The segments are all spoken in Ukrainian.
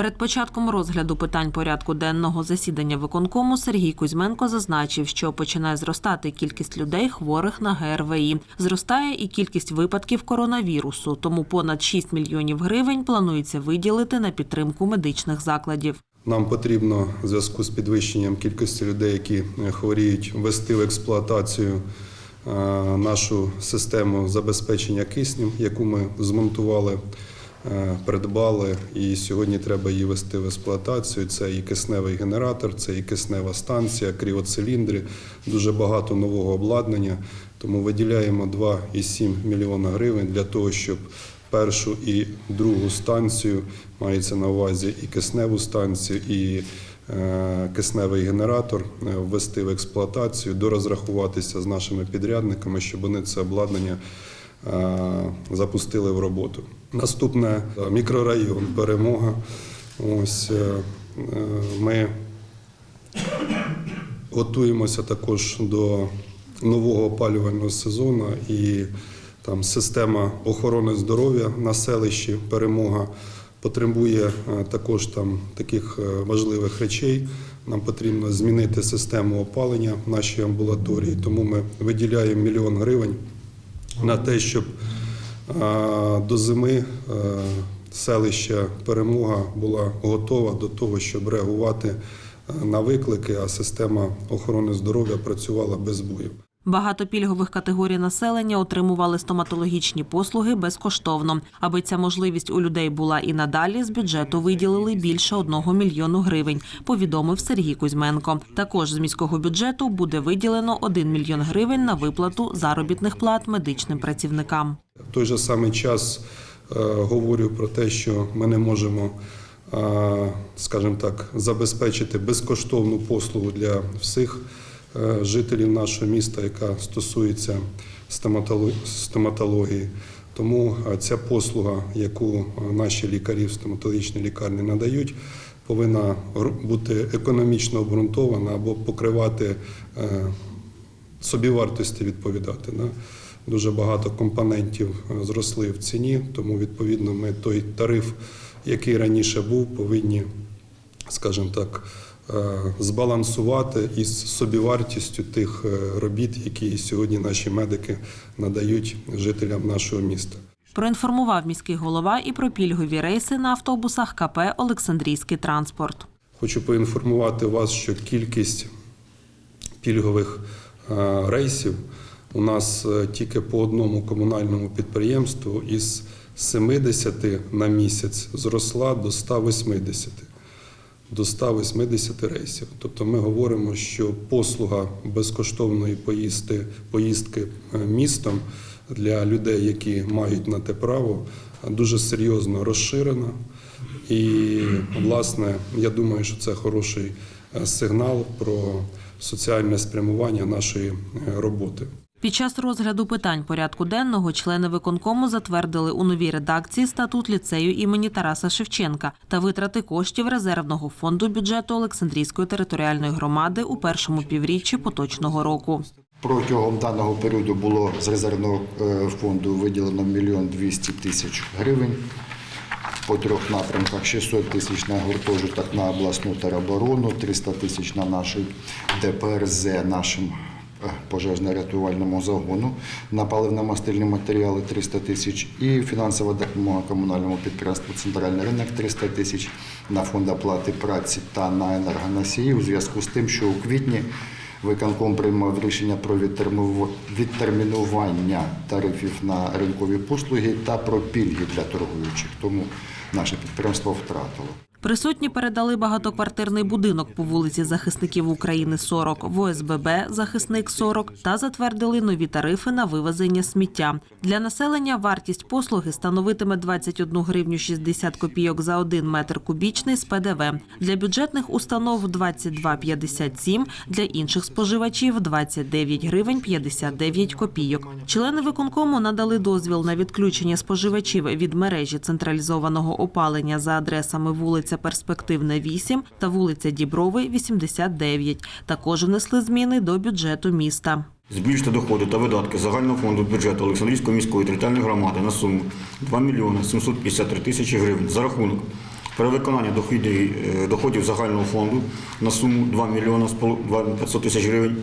Перед початком розгляду питань порядку денного засідання виконкому Сергій Кузьменко зазначив, що починає зростати кількість людей, хворих на ГРВІ. Зростає і кількість випадків коронавірусу, тому понад 6 мільйонів гривень планується виділити на підтримку медичних закладів. Нам потрібно в зв'язку з підвищенням кількості людей, які е, хворіють, ввести в експлуатацію е, нашу систему забезпечення киснем, яку ми змонтували, придбали, і сьогодні треба її ввести в експлуатацію. Це і кисневий генератор, це і киснева станція, кріоциліндри, дуже багато нового обладнання. Тому виділяємо 2,7 мільйона гривень для того, щоб першу і другу станцію мається на увазі і кисневу станцію, і е, кисневий генератор е, ввести в експлуатацію, дорозрахуватися з нашими підрядниками, щоб вони це обладнання е, запустили в роботу. Наступне е, мікрорайон перемога. Ось е, е, ми готуємося також до нового опалювального сезону і там система охорони здоров'я на селищі перемога потребує е, також там таких е, важливих речей. Нам потрібно змінити систему опалення в нашій амбулаторії, тому ми виділяємо мільйон гривень на те, щоб е, до зими е, селище Перемога була готова до того, щоб реагувати е, на виклики, а система охорони здоров'я працювала без бою. Багато пільгових категорій населення отримували стоматологічні послуги безкоштовно. Аби ця можливість у людей була і надалі, з бюджету виділили більше одного мільйону гривень, повідомив Сергій Кузьменко. Також з міського бюджету буде виділено 1 мільйон гривень на виплату заробітних плат медичним працівникам. В той же самий час е, говорю про те, що ми не можемо, е, скажімо так, забезпечити безкоштовну послугу для всіх жителів нашого міста, яка стосується стоматології. Тому е, ця послуга, яку е, наші лікарі в стоматологічній лікарні надають, повинна бути економічно обґрунтована або покривати е, собівартості відповідати. Дуже багато компонентів е, зросли в ціні, тому відповідно ми той тариф, який раніше був, повинні, скажімо так, е, збалансувати із собівартістю тих е, робіт, які сьогодні наші медики надають жителям нашого міста. Проінформував міський голова і про пільгові рейси на автобусах КП Олександрійський транспорт. Хочу поінформувати вас, що кількість пільгових е, рейсів у нас е, тільки по одному комунальному підприємству із 70 на місяць зросла до 180. До 180 рейсів. Тобто ми говоримо, що послуга безкоштовної поїзди, поїздки е, містом для людей, які мають на те право, дуже серйозно розширена. І, власне, я думаю, що це хороший е, сигнал про соціальне спрямування нашої е, роботи. Під час розгляду питань порядку денного члени виконкому затвердили у новій редакції статут ліцею імені Тараса Шевченка та витрати коштів резервного фонду бюджету Олександрійської територіальної громади у першому півріччі поточного року. Протягом даного періоду було з резервного е, фонду виділено мільйон 200 тисяч гривень по трьох напрямках: 600 тисяч на гуртожиток на обласну тероборону, 300 тисяч на наш ДПРЗ, нашим пожежно-рятувальному загону, на паливно-мастильні матеріали 300 тисяч і фінансова допомога комунальному підприємству Центральний ринок 300 тисяч на фонд оплати праці та на енергоносії у зв'язку з тим, що у квітні Виконком приймав рішення про відтермінування тарифів на ринкові послуги та про пільги для торгуючих. Тому наше підприємство втратило. Присутні передали багатоквартирний будинок по вулиці Захисників України 40, в ОСББ Захисник 40 та затвердили нові тарифи на вивезення сміття. Для населення вартість послуги становитиме 21 гривню 60 копійок за 1 метр кубічний з ПДВ. Для бюджетних установ 22,57, для інших споживачів 29 гривень 59 копійок. Члени виконкому надали дозвіл на відключення споживачів від мережі централізованого опалення за адресами вулиця Перспективна 8 та вулиця Діброви 89. Також внесли зміни до бюджету міста. Збільшити доходи та видатки загального фонду бюджету Олександрійської міської територіальної громади на суму 2 мільйони 753 тисячі гривень за рахунок Перевиконання доходів, е, загального фонду на суму 2 мільйона 500 тисяч гривень.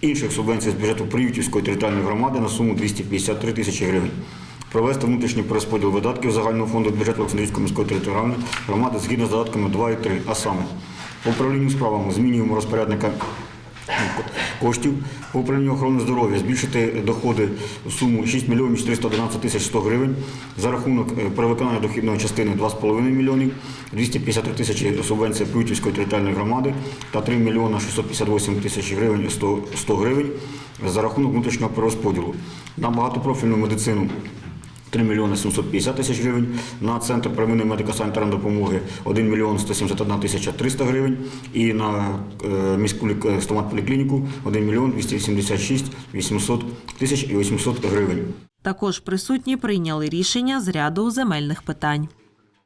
Інших субвенцій з бюджету Приютівської територіальної громади на суму 253 тисячі гривень. Провести внутрішній перерозподіл видатків загального фонду бюджету Олександрійської міської територіальної громади згідно з додатками 2 і 3, а саме по управлінню справами змінюємо розпорядника коштів по управлінню охорони здоров'я збільшити доходи в суму 6 мільйонів 411 тисяч 100 гривень. За рахунок е, перевиконання дохідної частини 2,5 мільйонів 253 тисячі субвенція Плютівської територіальної громади та 3 мільйона 658 тисяч гривень 100, 100 гривень за рахунок внутрішнього перерозподілу. На багатопрофільну медицину 3 мільйони 750 тисяч гривень, на центр первинної медико-санітарної допомоги 1 мільйон 171 тисяча 300 гривень і на е, міську лік- стоматполіклініку 1 мільйон 286 800 тисяч і 800 гривень. Також присутні прийняли рішення з ряду земельних питань.